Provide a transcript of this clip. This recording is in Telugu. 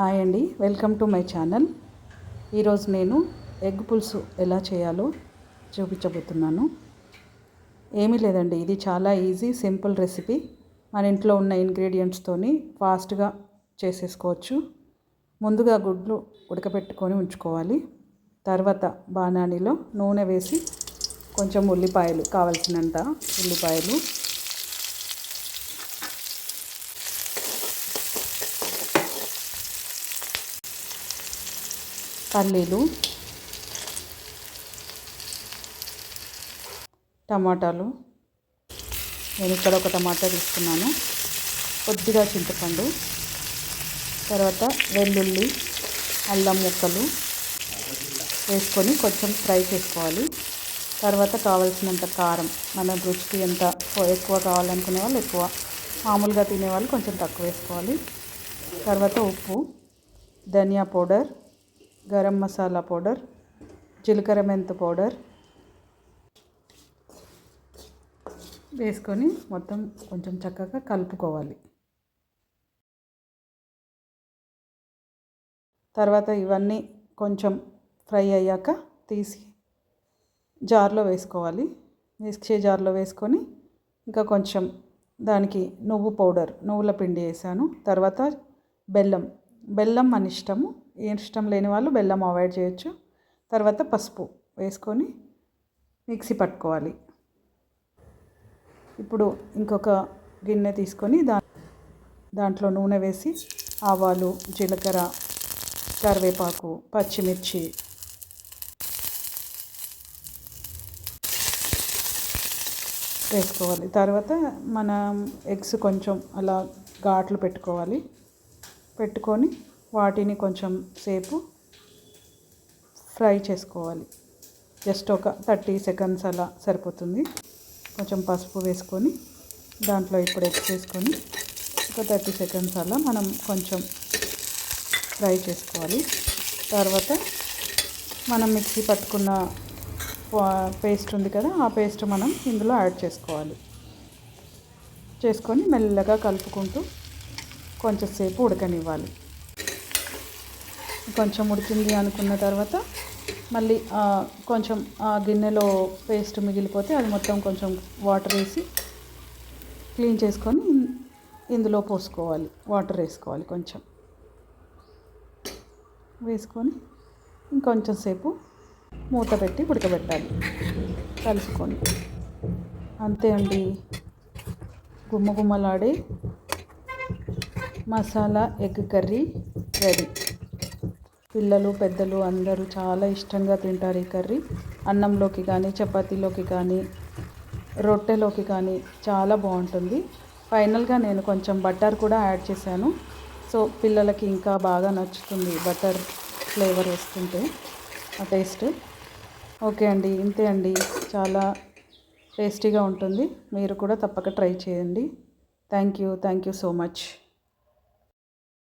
హాయ్ అండి వెల్కమ్ టు మై ఛానల్. ఈరోజు నేను ఎగ్ పులుసు ఎలా చేయాలో చూపించబోతున్నాను. ఏమీ లేదండి ఇది చాలా ఈజీ సింపుల్ రెసిపీ. మన ఇంట్లో ఉన్న ఇంగ్రీడియంట్స్తోని ఫాస్ట్గా చేసేసుకోవచ్చు. ముందుగా గుడ్లు ఉడకబెట్టుకొని ఉంచుకోవాలి. తర్వాత బాణానిలో నూనె వేసి కొంచెం ఉల్లిపాయలు కావలసినంత ఉల్లిపాయలు పల్లీలు టమాటాలు. నేను ఇక్కడ ఒక టమాటా తీసుకున్నాను. కొద్దిగా చింతపండు తర్వాత వెల్లుల్లి అల్లం ముక్కలు వేసుకొని కొంచెం ఫ్రై చేసుకోవాలి. తర్వాత కావాల్సినంత కారం మన రుచికి ఎంత ఎక్కువ కావాలనుకునే వాళ్ళు ఎక్కువ. మామూలుగా తినేవాళ్ళు కొంచెం తక్కువ వేసుకోవాలి. తర్వాత ఉప్పు ధనియా పౌడర్ గరం మసాలా పౌడర్ జీలకర్ర మెంతు పౌడర్ వేసుకొని మొత్తం కొంచెం చక్కగా కలుపుకోవాలి. తర్వాత ఇవన్నీ కొంచెం ఫ్రై అయ్యాక తీసి జార్లో వేసుకోవాలి. మిక్సీ జార్లో వేసుకొని ఇంకా కొంచెం దానికి నువ్వు పౌడర్ నువ్వుల పిండి వేసాను. తర్వాత బెల్లం బెల్లం మన ఇష్టము. ఇష్టం లేని వాళ్ళు బెల్లం అవాయిడ్ చేయొచ్చు. తర్వాత పసుపు వేసుకొని మిక్సీ పట్టుకోవాలి. ఇప్పుడు ఇంకొక గిన్నె తీసుకొని దా దాంట్లో నూనె వేసి ఆవాలు జీలకర్ర కరివేపాకు పచ్చిమిర్చి వేసుకోవాలి. తర్వాత మనం ఎగ్స్ కొంచెం అలా ఘాట్లు పెట్టుకోవాలి. పెట్టుకొని వాటిని కొంచెం సేపు ఫ్రై చేసుకోవాలి. జస్ట్ ఒక థర్టీ సెకండ్స్ అలా సరిపోతుంది. కొంచెం పసుపు వేసుకొని దాంట్లో ఇప్పుడు ఎగ్ వేసుకొని ఒక థర్టీ సెకండ్స్ అలా మనం కొంచెం ఫ్రై చేసుకోవాలి. తర్వాత మనం మిక్సీ పట్టుకున్న పేస్ట్ ఉంది కదా ఆ పేస్ట్ మనం ఇందులో యాడ్ చేసుకోవాలి. చేసుకొని మెల్లగా కలుపుకుంటూ కొంచెంసేపు ఉడకనివ్వాలి. కొంచెం ఉడికింది అనుకున్న తర్వాత మళ్ళీ కొంచెం ఆ గిన్నెలో పేస్ట్ మిగిలిపోతే అది మొత్తం కొంచెం వాటర్ వేసి క్లీన్ చేసుకొని ఇందులో పోసుకోవాలి. వాటర్ వేసుకోవాలి కొంచెం. వేసుకొని ఇంకొంచెం సేపు మూత పెట్టి ఉడకబెట్టాలి. కలుసుకొని అంతే అండి. గుమ్మగుమ్మలాడే మసాలా ఎగ్ కర్రీ రెడీ. పిల్లలు పెద్దలు అందరూ చాలా ఇష్టంగా తింటారు ఈ కర్రీ. అన్నంలోకి కానీ చపాతీలోకి కానీ రొట్టెలోకి కానీ చాలా బాగుంటుంది. ఫైనల్గా నేను కొంచెం బటర్ కూడా యాడ్ చేశాను. సో పిల్లలకి ఇంకా బాగా నచ్చుతుంది బటర్ ఫ్లేవర్ వస్తుంటే ఆ టేస్ట్. ఓకే అండి ఇంతే అండి. చాలా టేస్టీగా ఉంటుంది. మీరు కూడా తప్పక ట్రై చేయండి. Thank you thank you so much.